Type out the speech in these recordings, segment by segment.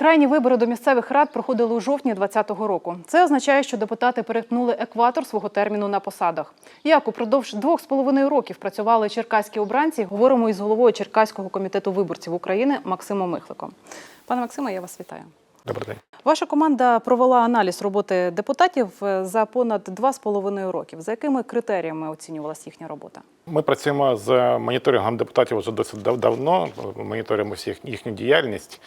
Крайні вибори до місцевих рад проходили у жовтні 2020 року. Це означає, що депутати перетнули екватор свого терміну на посадах. Як упродовж двох з половиною років працювали черкаські обранці, говоримо із головою Черкаського комітету виборців України Максимом Михликом. Пане Максиме, я вас вітаю. Добрий день. Ваша команда провела аналіз роботи депутатів е, за понад два з половиною років. За якими критеріями оцінювалась їхня робота? Ми працюємо з моніторингом депутатів вже досить давно. Моніторимо всіх їхню діяльність.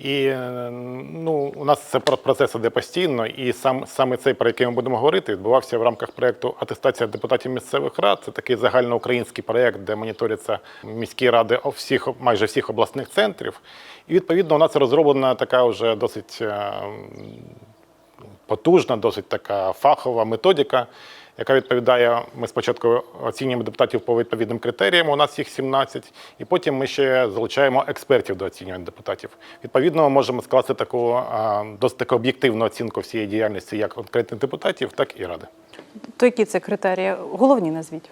І е, ну, у нас це про- процес іде постійно, і сам саме цей, про який ми будемо говорити, відбувався в рамках проєкту Атестація депутатів місцевих рад. Це такий загальноукраїнський проєкт, де моніторяться міські ради всіх майже всіх обласних центрів. І відповідно у нас розроблена така вже досить е, потужна, досить така фахова методика, яка відповідає. Ми спочатку оцінюємо депутатів по відповідним критеріям. У нас їх 17, і потім ми ще залучаємо експертів до оцінювання депутатів. Відповідно, ми можемо скласти таку досить об'єктивну оцінку всієї діяльності як конкретних депутатів, так і ради. То які це критерії? Головні назвіть.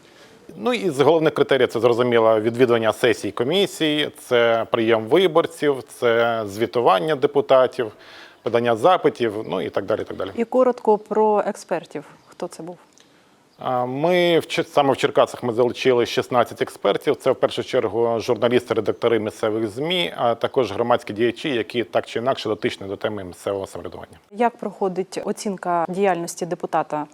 Ну і з головних критеріїв це зрозуміло відвідування сесій комісії, це прийом виборців, це звітування депутатів, подання запитів, ну і так далі. І так далі. І коротко про експертів. Хто це був? Ми в саме в Черкасах ми залучили 16 експертів. Це в першу чергу журналісти, редактори місцевих змі, а також громадські діячі, які так чи інакше дотичні до теми місцевого самоврядування. Як проходить оцінка діяльності депутата,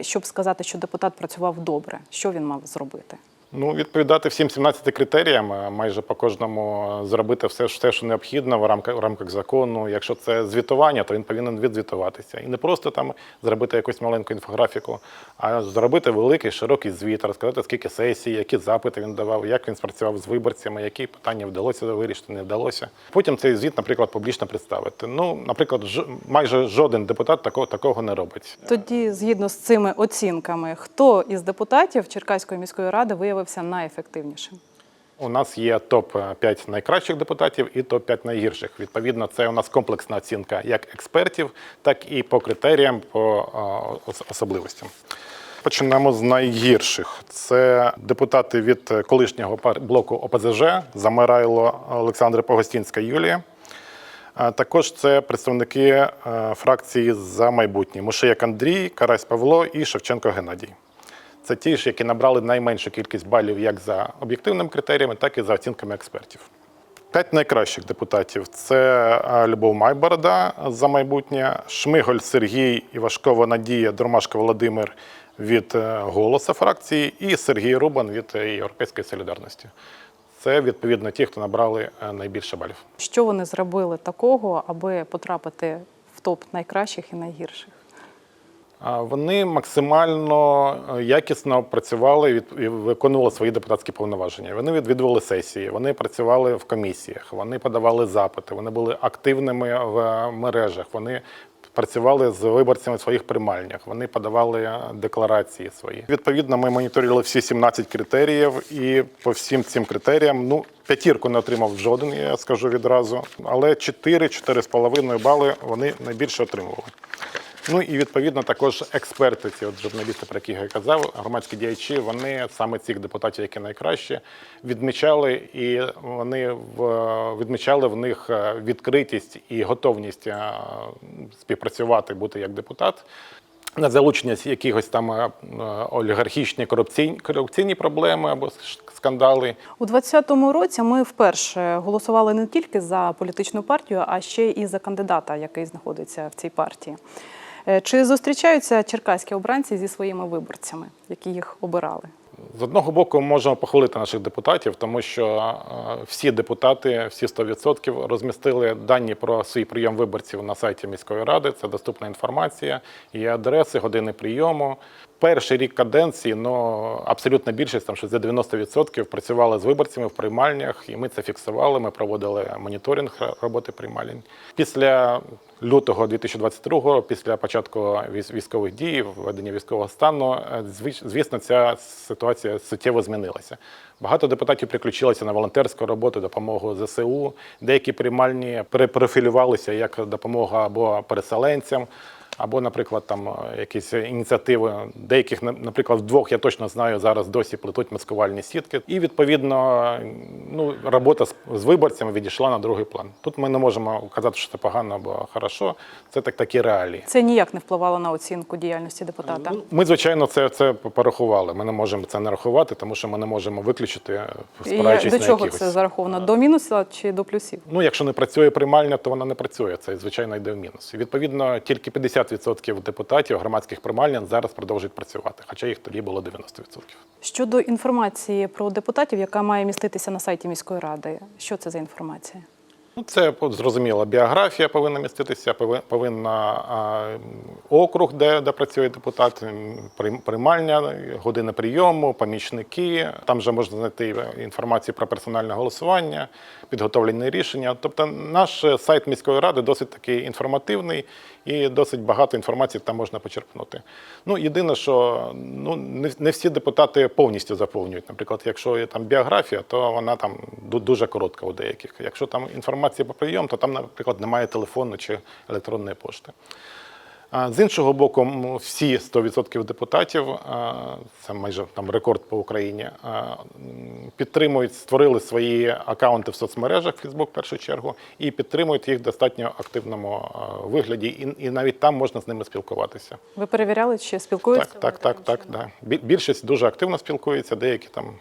щоб сказати, що депутат працював добре? Що він мав зробити? Ну, відповідати всім 17 критеріям, майже по кожному зробити все, все, що необхідно в рамках, в рамках закону. Якщо це звітування, то він повинен відзвітуватися. І не просто там зробити якусь маленьку інфографіку, а зробити великий широкий звіт, розказати, скільки сесій, які запити він давав, як він спрацював з виборцями, які питання вдалося вирішити, не вдалося. Потім цей звіт, наприклад, публічно представити. Ну, наприклад, ж, майже жоден депутат такого, такого не робить. Тоді, згідно з цими оцінками, хто із депутатів Черкаської міської ради виявився найефективнішим? У нас є топ 5 найкращих депутатів і топ 5 найгірших. Відповідно, це у нас комплексна оцінка як експертів, так і по критеріям, по особливостям. Почнемо з найгірших. Це депутати від колишнього блоку ОПЗЖ Замирайло Олександра Погостінська Юлія. Також це представники е, фракції за майбутнє Мушияк Андрій, Карась Павло і Шевченко Геннадій. Це ті ж, які набрали найменшу кількість балів як за об'єктивними критеріями, так і за оцінками експертів. П'ять найкращих депутатів це е, Любов Майборода за майбутнє, Шмиголь Сергій, Івашкова Надія, Дромашко Володимир від е, голоса фракції і Сергій Рубан від е, Європейської солідарності. Це відповідно ті, хто набрали найбільше балів. Що вони зробили такого, аби потрапити в топ найкращих і найгірших? Вони максимально е, якісно працювали від- і виконували свої депутатські повноваження. Вони відвідували сесії, вони працювали в комісіях, вони подавали запити, вони були активними в мережах. Вони працювали з виборцями в своїх приймальнях, вони подавали е, декларації свої. Відповідно, ми моніторили всі 17 критеріїв, і по всім цим критеріям, ну п'ятірку не отримав жоден, я скажу відразу, але 4-4,5 бали вони найбільше отримували. Ну і відповідно також експерти, ці от журналісти, про яких я казав, громадські діячі, вони саме цих депутатів, які найкраще, відмічали, і вони в, відмічали в них е, відкритість і готовність е, співпрацювати, бути як депутат. На залучення якихось там е, олігархічні корупційні, корупційні проблеми або скандали. У 2020 році ми вперше голосували не тільки за політичну партію, а ще і за кандидата, який знаходиться в цій партії. Е, Чи зустрічаються черкаські обранці зі своїми виборцями, які їх обирали? З одного боку, можемо похвалити наших депутатів, тому що е, всі депутати, всі 100% розмістили дані про свій прийом виборців на сайті міської ради. Це доступна інформація, є адреси, години прийому. Перший рік каденції, ну абсолютна більшість, там що за 90% працювали з виборцями в приймальнях, і ми це фіксували. Ми проводили моніторинг роботи приймальень. Після лютого 2022 після початку військ- військових дій, введення військового стану, е, звісно, ця ситуація суттєво змінилася. Багато депутатів приключилися на волонтерську роботу, допомогу ЗСУ. Деякі приймальні перепрофілювалися як допомога або переселенцям. Або, наприклад, там е, якісь ініціативи. Деяких, на- наприклад, вдвох я точно знаю, зараз досі плетуть маскувальні сітки. І відповідно, ну, робота з, виборцями відійшла на другий план. Тут ми не можемо казати, що це погано або хорошо. Це так такі реалії. Це ніяк не впливало на оцінку діяльності депутата. Ми, звичайно, це, це порахували. Ми не можемо це не рахувати, тому що ми не можемо виключити, е, І спираючись до на чого якихось. це зараховано? До мінуса чи до плюсів? Ну, якщо не працює приймальня, то вона не працює. Це звичайно йде в мінус. І, відповідно, тільки 50% депутатів громадських приймальнян зараз продовжують працювати, хоча їх тоді було 90%. Щодо інформації про депутатів, яка має міститися на сайті міської ради, що це за інформація? Ну, це зрозуміло. Біографія повинна міститися, повинна округ, де, де працює депутат, приймальня, години прийому, помічники. Там же можна знайти інформацію про персональне голосування, підготовлені рішення. Тобто, наш сайт міської ради досить такий інформативний і досить багато інформації там можна почерпнути. Ну, єдине, що ну, не, всі депутати повністю заповнюють. Наприклад, якщо є там біографія, то вона там дуже коротка у деяких. Якщо там інформація про прийом, то там, наприклад, немає телефону чи електронної пошти. З іншого боку, всі 100% депутатів, це майже там рекорд по Україні, підтримують, створили свої акаунти в соцмережах, Facebook в першу чергу, і підтримують їх в достатньо активному вигляді, і, і навіть там можна з ними спілкуватися. Ви перевіряли, чи спілкуються? Так, так, так, так. Да. Бі- Більшість дуже активно спілкується, деякі там.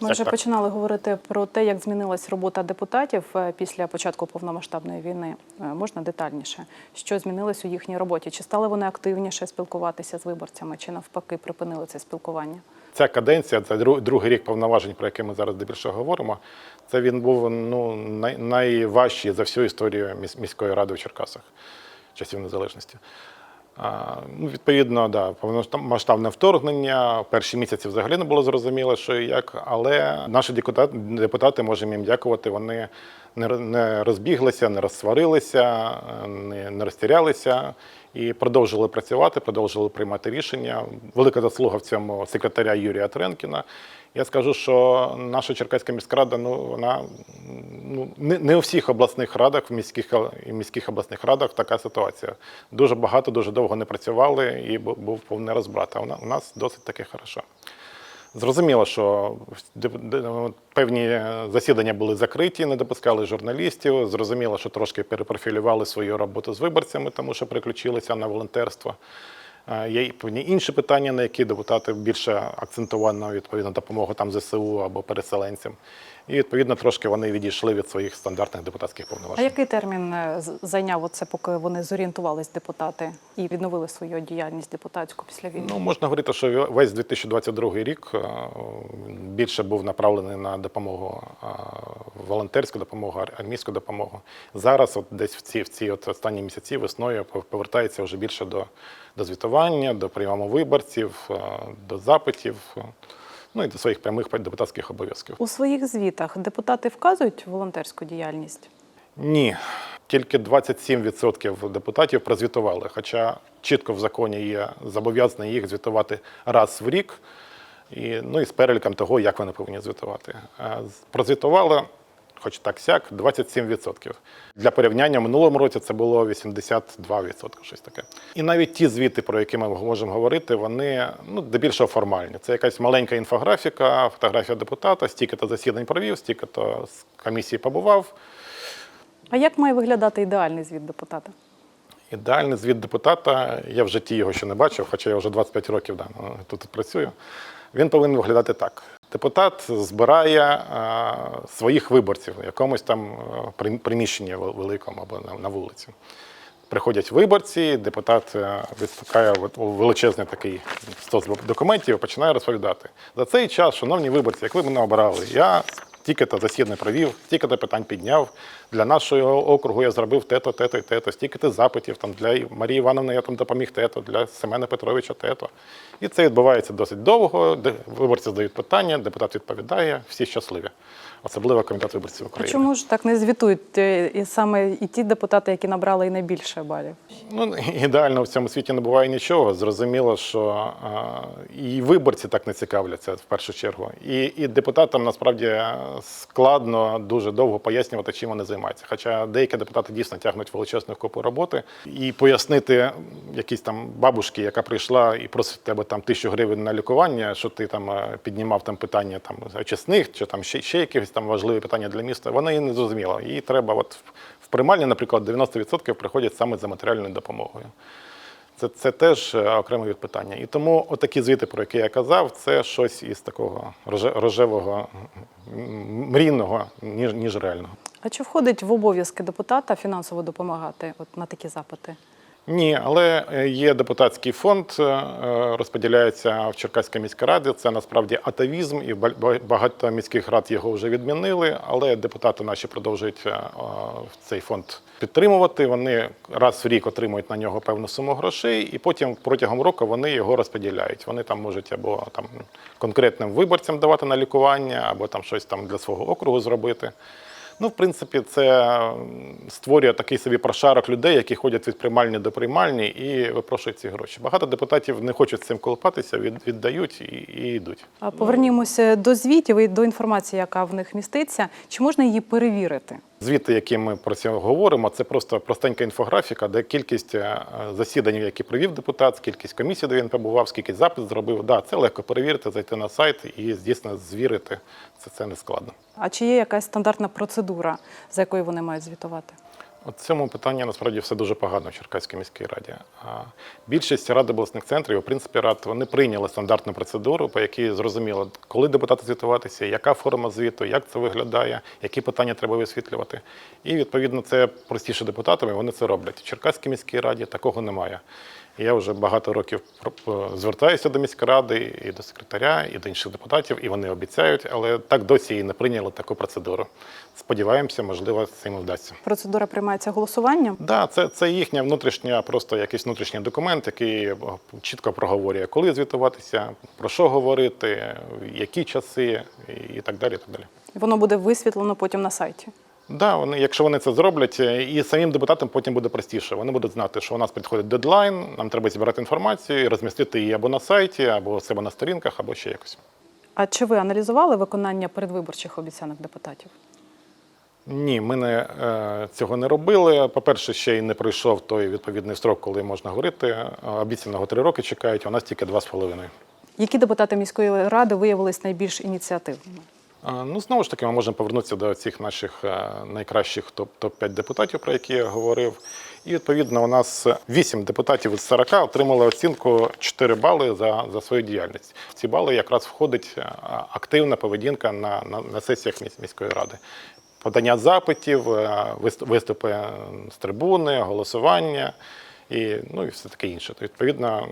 Ми вже так. починали говорити про те, як змінилась робота депутатів е, після початку повномасштабної війни. Е, Можна детальніше, що змінилось у їхній роботі? Чи стали вони активніше спілкуватися з виборцями, чи навпаки припинили це спілкування? Ця каденція, це дру- другий рік повноважень, про який ми зараз здебільшого говоримо. Це він був ну, най, найважчий за всю історію міс- міської ради в Черкасах часів незалежності. Ну, відповідно, да, повномасштабне вторгнення. Перші місяці взагалі не було зрозуміло, що і як. Але наші депутати, депутати можемо їм дякувати. Вони не, розбіглися, не розсварилися, не, не розтірялися і продовжили працювати, продовжили приймати рішення. Велика заслуга в цьому секретаря Юрія Тренкіна. Я скажу, що наша Черкаська міськрада, ну вона ну не, не у всіх обласних радах, в міських і міських обласних радах така ситуація. Дуже багато, дуже довго не працювали і був повний розбрат. А у нас досить таки хорошо. Зрозуміло, що певні засідання були закриті, не допускали журналістів. Зрозуміло, що трошки перепрофілювали свою роботу з виборцями, тому що переключилися на волонтерство. Е, Є певні інші питання, на які депутати більше акцентували відповідно допомогу там ЗСУ або переселенцям. І відповідно трошки вони відійшли від своїх стандартних депутатських А який термін е, зайняв оце, поки вони зорієнтувались депутати і відновили свою діяльність депутатську після війни? Ну, можна говорити, що весь 2022 рік е, більше був направлений на допомогу е, волонтерську допомогу, армійську допомогу. Зараз, от десь в ці, в ці от останні місяці весною пов- повертається вже більше до, до звітування, до прийому виборців, до запитів, ну і до своїх прямих депутатських обов'язків. У своїх звітах депутати вказують волонтерську діяльність? Ні, тільки 27% депутатів прозвітували. Хоча чітко в законі є зобов'язаний їх звітувати раз в рік, і, ну і з переліком того, як вони повинні звітувати. Прозвітувало, хоч так сяк, 27%. Для порівняння в минулому році це було 82%, щось таке. І навіть ті звіти, про які ми можемо говорити, вони ну, здебільшого формальні. Це якась маленька інфографіка, фотографія депутата, стільки-то засідань провів, стільки-то з комісії побував. А як має виглядати ідеальний звіт депутата? Ідеальний звіт депутата, я в житті його ще не бачив, хоча я вже 25 років да, тут працюю. Він повинен виглядати так. Депутат збирає а, своїх виборців в якомусь там приміщенні вел- великому або на, вулиці. Приходять виборці, депутат е, відстукає величезний такий стос документів і починає розповідати. За цей час, шановні виборці, як ви мене обирали, я стільки-то засідань провів, стільки-то питань підняв. Для нашого округу я зробив те-то, те-то і те-то, стільки-то запитів. Там для Марії Івановни я там допоміг те-то, для Семена Петровича те-то. І це відбувається досить довго. Виборці задають питання, депутат відповідає, всі щасливі. Особливо комітет виборців А України. чому ж так не звітують е, і саме і ті депутати, які набрали і найбільше балів? Ну, ідеально в цьому світі не буває нічого. Зрозуміло, що а, і виборці так не цікавляться в першу чергу. І, і депутатам насправді складно дуже довго пояснювати, чим вони займаються. Хоча деякі депутати дійсно тягнуть величезну купу роботи. І пояснити якійсь там бабушці, яка прийшла і просить тебе там тисячу гривень на лікування, що ти там е, піднімав там питання там очисних, чи там ще, ще якихось там важливі питання для міста, вона її не зрозуміла. Їй треба, от в- приймальні, наприклад, 90% приходять саме за матеріальною допомогою. Це, це теж е, окреме від питання. І тому отакі звіти, про які я казав, це щось із такого роже- рожевого, мрійного, ніж, ніж реального. А чи входить в обов'язки депутата фінансово допомагати от на такі запити? Ні, але е, є депутатський фонд, е, е, розподіляється в Черкаській міській раді. Це насправді атавізм, і ба- ба- багато міських рад його вже відмінили. Але депутати наші продовжують цей фонд підтримувати. Вони раз в рік отримують на нього певну суму грошей, і потім протягом року вони його розподіляють. Вони там можуть або там конкретним виборцям давати на лікування, або там щось там для свого округу зробити. Ну, в принципі, це створює такий собі прошарок людей, які ходять від приймальні до приймальні і випрошують ці гроші. Багато депутатів не хочуть з цим колупатися, від, віддають і, і йдуть. А повернімося до звітів і до інформації, яка в них міститься. Чи можна її перевірити? Звіти, які ми про це говоримо, це просто простенька інфографіка, де кількість е, засідань, які провів депутат, кількість комісій, де він побував, скільки запис зробив. Да, це легко перевірити, зайти на сайт і дійсно звірити. Це, це не складно. А чи є якась стандартна процедура, за якою вони мають звітувати? От цьому питанні насправді все дуже погано в Черкаській міській раді. Більшість рад обласних центрів, в принципі, рад вони прийняли стандартну процедуру, по якій зрозуміло, коли депутати звітуватися, яка форма звіту, як це виглядає, які питання треба висвітлювати. І відповідно це простіше депутатам, і вони це роблять. В Черкаській міській раді такого немає. І Я вже багато років про- звертаюся до міської ради і до секретаря, і до інших депутатів, і вони обіцяють, але так досі і не прийняли таку процедуру. Сподіваємося, можливо, це їм вдасться. Процедура приймається голосуванням. Да, це, це їхня внутрішня, просто якийсь внутрішній документ, який е, чітко проговорює, коли звітуватися, про що говорити, які часи і так далі. І так далі. Воно буде висвітлено потім на сайті. Да, вони, якщо вони це зроблять, е, і самим депутатам потім буде простіше. Вони будуть знати, що у нас підходить дедлайн, нам треба зібрати інформацію і розмістити її або на сайті, або у себе на сторінках, або ще якось. А чи ви аналізували виконання передвиборчих обіцянок депутатів? Ні, ми не, е, цього не робили. По-перше, ще й не пройшов той відповідний строк, коли можна говорити. Обіцяного три роки чекають, а у нас тільки два з половиною. Які депутати міської ради виявились найбільш ініціативними? А, Ну, знову ж таки, ми можемо повернутися до цих наших е, найкращих топ- топ-5 депутатів, про які я говорив. І відповідно у нас 8 депутатів із 40 отримали оцінку 4 бали за, за свою діяльність. В ці бали якраз входить е, активна поведінка на, на, на сесіях місь- міської ради. Подання запитів, е, виступи з трибуни, голосування і, ну, і все таке інше. То, відповідно,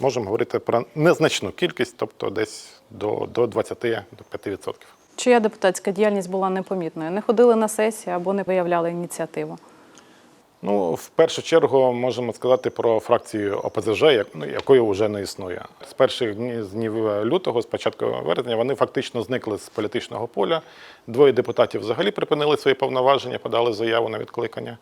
можемо говорити про незначну кількість, тобто десь до, до 20-5%. Чия депутатська діяльність була непомітною? Не ходили на сесії або не виявляли ініціативу? Ну, в першу чергу можемо сказати про фракцію ОПЗЖ, ну, якої вже не існує. З перших днів лютого, з початку вересня, вони фактично зникли з політичного поля. Двоє депутатів взагалі припинили свої повноваження, подали заяву на відкликання.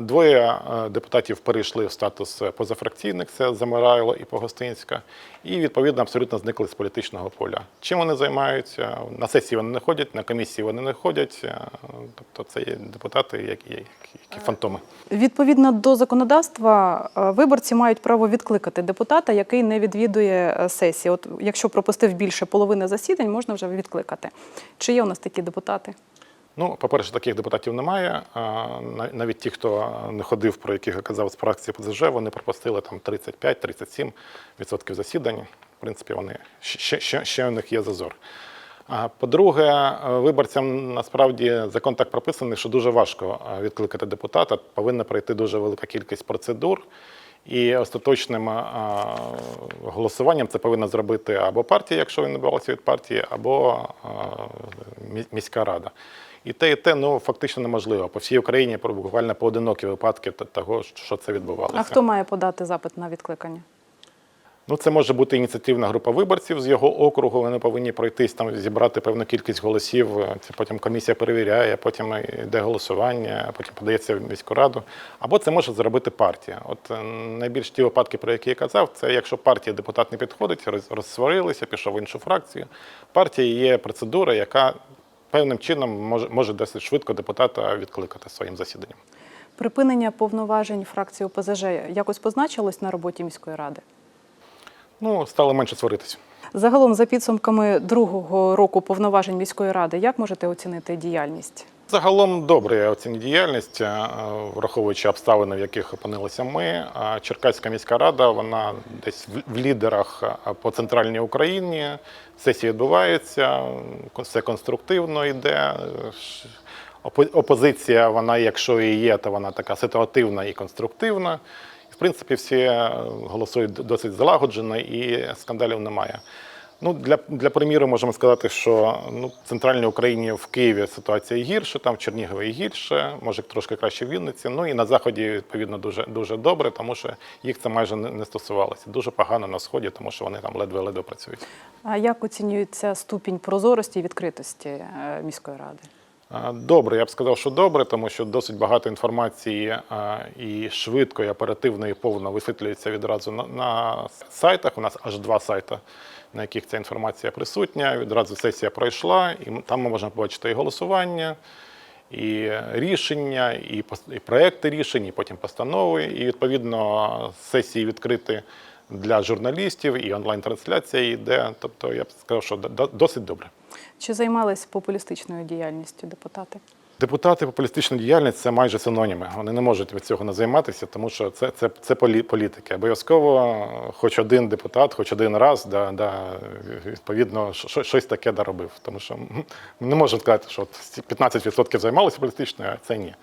Двоє е, депутатів перейшли в статус позафракційних, це Замирайло і Погостинська, і відповідно абсолютно зникли з політичного поля. Чим вони займаються? На сесії вони не ходять, на комісії вони не ходять. е, Тобто це є депутати, які, які, фантоми. Відповідно до законодавства, е, виборці мають право відкликати депутата, який не відвідує е, сесії. От якщо пропустив більше половини засідань, можна вже відкликати. Чи є у нас такі депутати? Ну, по-перше, таких депутатів немає. Навіть ті, хто не ходив, про яких я казав з фракції ПЗЖ, вони пропустили там 35-37% засідань. В принципі, вони ще, ще, ще у них є зазор. По-друге, е, виборцям насправді закон так прописаний, що дуже важко е, відкликати депутата. Повинна пройти дуже велика кількість процедур. І остаточним голосуванням це повинна зробити або партія, якщо він не бралася від партії, або міська рада. І те, і те ну, фактично неможливо. По всій Україні буквально поодинокі випадки того, що це відбувалося. А хто має подати запит на відкликання? Ну, це може бути ініціативна група виборців з його округу. Вони повинні пройтись там, зібрати певну кількість голосів. Це потім комісія перевіряє, потім йде голосування, потім подається в міську раду. Або це може зробити партія. От е, найбільш ті випадки, про які я казав, це якщо партія депутат не підходить, роз- розсварилися, пішов в іншу фракцію. Партія є процедура, яка певним чином може, може досить швидко депутата відкликати своїм засіданням. Припинення повноважень фракції ОПЗЖ якось позначилось на роботі міської ради? Ну, стало менше сваритися. Загалом, за підсумками другого року повноважень міської ради, як можете оцінити діяльність? Загалом добре я діяльність, е, враховуючи обставини, в яких опинилися ми. Черкаська міська рада, вона десь в- лідерах е, по центральній Україні. Сесії відбуваються, все конструктивно йде. Опозиція, вона, якщо і є, то вона така ситуативна і конструктивна. В принципі, всі е, голосують досить злагоджено і скандалів немає. Ну, для, для приміру можемо сказати, що ну, в центральній Україні в Києві ситуація гірше, там в Чернігові гірше, може трошки краще в Вінниці. Ну і на заході відповідно дуже дуже добре, тому що їх це майже не, стосувалося. Дуже погано на сході, тому що вони там ледве-ледве працюють. А як оцінюється ступінь прозорості і відкритості е, міської ради? Добре, я б сказав, що добре, тому що досить багато інформації і швидко, і оперативно, і повно висвітлюється відразу на, сайтах. У нас аж два сайти, на яких ця інформація присутня. Відразу сесія пройшла, і там можемо побачити і голосування, і рішення, і, і проекти рішень, і потім постанови. І відповідно сесії відкриті для журналістів, і онлайн-трансляція йде. Тобто я б сказав, що досить добре. Чи займались популістичною діяльністю депутати? Депутати популістична діяльність це майже синоніми. Вони не можуть від цього не займатися, тому що це, це, це політики. Обов'язково, хоч один депутат, хоч один раз, да, да, відповідно, що- щось таке доробив. Тому що не можемо сказати, що от 15% займалися популістичною, а це ні.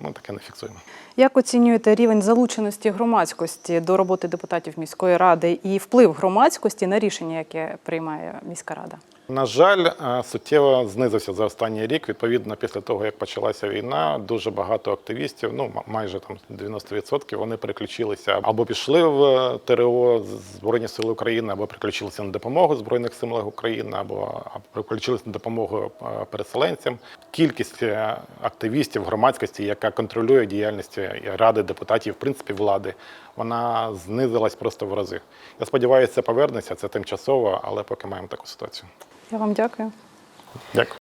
Ми таке не фіксуємо. Як оцінюєте рівень залученості громадськості до роботи депутатів міської ради і вплив громадськості на рішення, яке приймає міська рада? На жаль, е, суттєво знизився за останній рік. Відповідно, після того, як почалася війна, дуже багато активістів, ну майже там 90%, вони переключилися або пішли в е, ТРО Збройні Сили України, або переключилися на допомогу Збройних силах України, або переключилися на допомогу е, переселенцям. Кількість активістів громадськості, яка контролює діяльність ради депутатів, в принципі, влади, вона знизилась просто в рази. Я сподіваюся, це повернеться. Це тимчасово, але поки маємо таку ситуацію. Я вам дякую. Дякую.